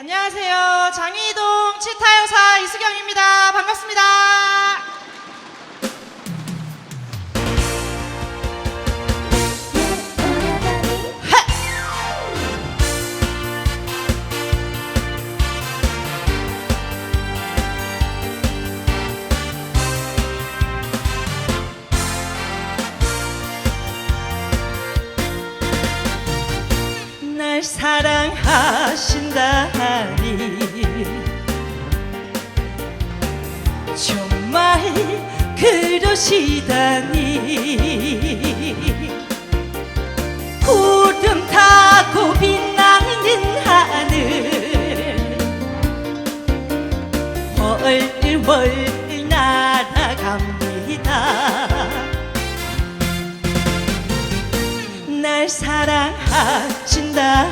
안녕하세요. 장희동 치타 여사 이수경입니다. 반갑습니다. 날 사랑하신다니 정말 그러시다니. 구름 타고 빛나는 하늘. 월월 날아갑니다. 날 사랑하신다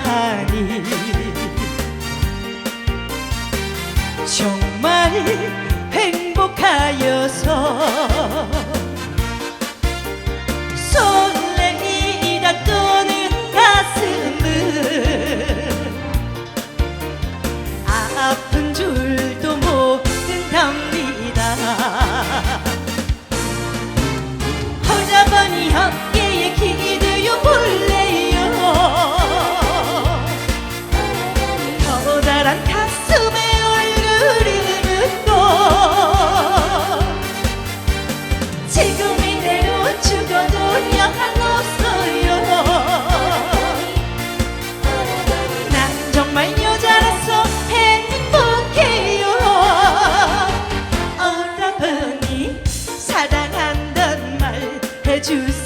행복하여서. 설레이라 떠는 가슴은 아픈 줄도 모른답니다. 허자번이 어깨에 기대어 볼래요. 커다란 말